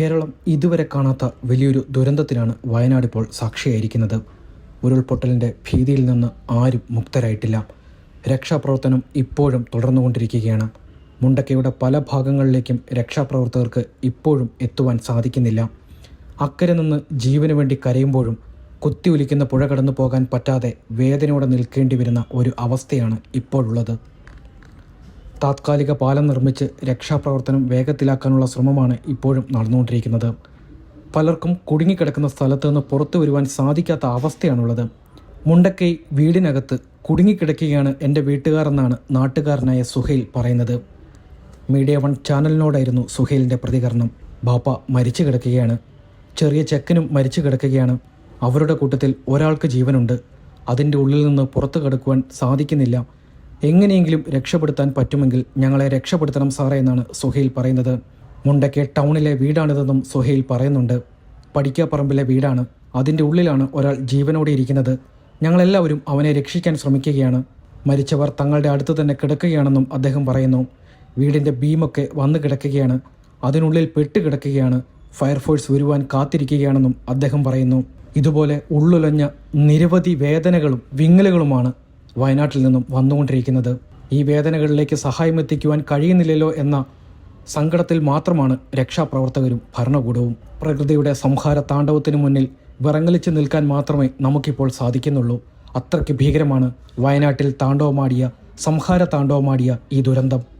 കേരളം ഇതുവരെ കാണാത്ത വലിയൊരു ദുരന്തത്തിനാണ് വയനാട് ഇപ്പോൾ സാക്ഷിയായിരിക്കുന്നത്. ഉരുൾപൊട്ടലിന്റെ ഭീതിയിൽ നിന്ന് ആരും മുക്തരായിട്ടില്ല. രക്ഷാപ്രവർത്തനം ഇപ്പോഴും തുടർന്നുകൊണ്ടിരിക്കുകയാണ്. മുണ്ടക്കയുടെ പല ഭാഗങ്ങളിലേക്കും രക്ഷാപ്രവർത്തകർക്ക് ഇപ്പോഴും എത്തുവാൻ സാധിക്കുന്നില്ല. അക്കരെ നിന്ന് ജീവന് വേണ്ടി കരയുമ്പോഴും കുത്തിയൊലിക്കുന്ന പുഴ കടന്നു പോകാൻ പറ്റാതെ വേദനയോടെ നിൽക്കേണ്ടി വരുന്ന ഒരു അവസ്ഥയാണ് ഇപ്പോഴുള്ളത്. താത്കാലിക പാലം നിർമ്മിച്ച് രക്ഷാപ്രവർത്തനം വേഗത്തിലാക്കാനുള്ള ശ്രമമാണ് ഇപ്പോഴും നടന്നുകൊണ്ടിരിക്കുന്നത്. പലർക്കും കുടുങ്ങിക്കിടക്കുന്ന സ്ഥലത്ത് നിന്ന് പുറത്തു വരുവാൻ സാധിക്കാത്ത അവസ്ഥയാണുള്ളത്. മുണ്ടക്കൈ വീടിനകത്ത് കുടുങ്ങിക്കിടക്കുകയാണ് എന്റെ വീട്ടുകാരെന്നാണ് നാട്ടുകാരനായ സുഹൈൽ പറയുന്നത്. മീഡിയ വൺ ചാനലിനോടായിരുന്നു സുഹൈലിന്റെ പ്രതികരണം. ബാപ്പ മരിച്ചു കിടക്കുകയാണ്. ചെറിയ ചെക്കനും മരിച്ചു കിടക്കുകയാണ്. അവരുടെ കൂട്ടത്തിൽ ഒരാൾക്ക് ജീവനുണ്ട്. അതിന്റെ ഉള്ളിൽ നിന്ന് പുറത്തു കടക്കുവാൻ സാധിക്കുന്നില്ല. എങ്ങനെയെങ്കിലും രക്ഷപ്പെടുത്താൻ പറ്റുമെങ്കിൽ ഞങ്ങളെ രക്ഷപ്പെടുത്തണം സാറേ എന്നാണ് സുഹൈൽ പറയുന്നത്. മുണ്ടക്കെ ടൗണിലെ വീടാണിതെന്നും സുഹൈൽ പറയുന്നുണ്ട്. പടിക്കാപ്പറമ്പിലെ വീടാണ്. അതിന്റെ ഉള്ളിലാണ് ഒരാൾ ജീവനോടെ ഇരിക്കുന്നത്. ഞങ്ങളെല്ലാവരും അവനെ രക്ഷിക്കാൻ ശ്രമിക്കുകയാണ്. മരിച്ചവർ തങ്ങളുടെ അടുത്ത് തന്നെ കിടക്കുകയാണെന്നും അദ്ദേഹം പറയുന്നു. വീടിന്റെ ബീമൊക്കെ വന്നു കിടക്കുകയാണ്. അതിനുള്ളിൽ പെട്ട് കിടക്കുകയാണ്. ഫയർഫോഴ്സ് വരുവാൻ കാത്തിരിക്കുകയാണെന്നും അദ്ദേഹം പറയുന്നു. ഇതുപോലെ ഉള്ളുലഞ്ഞ നിരവധി വേദനകളും വിങ്ങലുകളുമാണ് വയനാട്ടിൽ നിന്നും വന്നുകൊണ്ടിരിക്കുന്നത്. ഈ വേദനകളിലേക്ക് സഹായം എത്തിക്കുവാൻ കഴിയുന്നില്ലല്ലോ എന്ന സങ്കടത്തിൽ മാത്രമാണ് രക്ഷാപ്രവർത്തകരും ഭരണകൂടവും. പ്രകൃതിയുടെ സംഹാര താണ്ഡവത്തിനു മുന്നിൽ വിറങ്ങലിച്ചു നിൽക്കാൻ മാത്രമേ നമുക്കിപ്പോൾ സാധിക്കുന്നുള്ളൂ. അത്രയ്ക്ക് ഭീകരമാണ് വയനാട്ടിൽ താണ്ഡവമാടിയ സംഹാര താണ്ഡവമാടിയ ഈ ദുരന്തം.